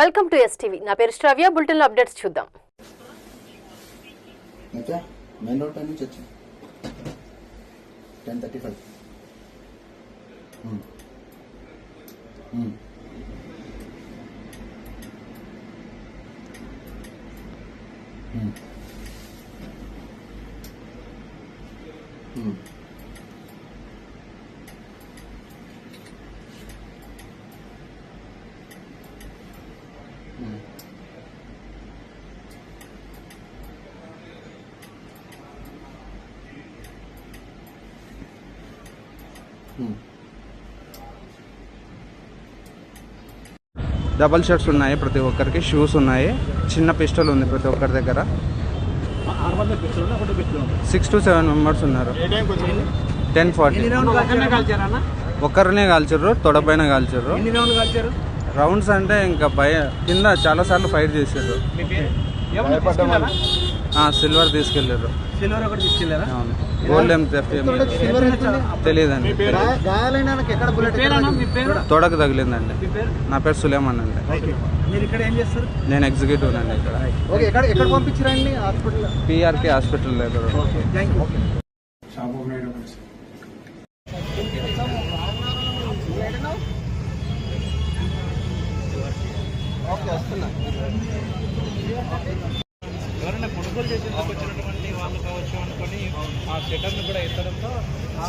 Welcome to STV. నా పేరు శ్రవ్య. బులెటిన్లో అప్డేట్స్ చూద్దాం. అయితే డబల్ షర్ట్స్ ఉన్నాయి ప్రతి ఒక్కరికి షూస్ ఉన్నాయి. చిన్న పిస్టల్ ఉంది ప్రతి ఒక్కరి దగ్గర. సిక్స్ టు సెవెన్ మెంబర్స్ ఉన్నారు. టెన్ ఫార్టీ ఒక్కరినే కాల్చారు తొడపైన కాల్చారు? రౌండ్స్ అంటే ఇంకా భయ. కింద చాలా సార్లు ఫైట్ చేశారు సిల్వర్ తీసుకెళ్ళారు సిల్వర్ ఒకటి తీసుకెళ్ళారా అవును. గోల్డ్ ఏం థెఫ్ట్ ఏం తెలియదండి గాయాలైన వాళ్ళకి ఎక్కడ బుల్లెట్ పేరేనా? మీ పేరు? తొడకు తగిలిందండి. మీ పేరు? నా పేరు సులేమాన్ అండి. మీరు ఇక్కడ ఏం చేస్తారు? నేను ఎగ్జిక్యూటివ్ అండి ఇక్కడ. ఓకే ఎక్కడ ఎక్కడ పంపించారండి హాస్పిటల్ పిఆర్కే హాస్పిటల్ దగ్గర ఎవరైనా కొనుగోలు చేసేందుకు వచ్చినటువంటి వాళ్ళు కావచ్చు అనుకొని ఆ షటర్ను కూడా ఎత్తడంతో ఆ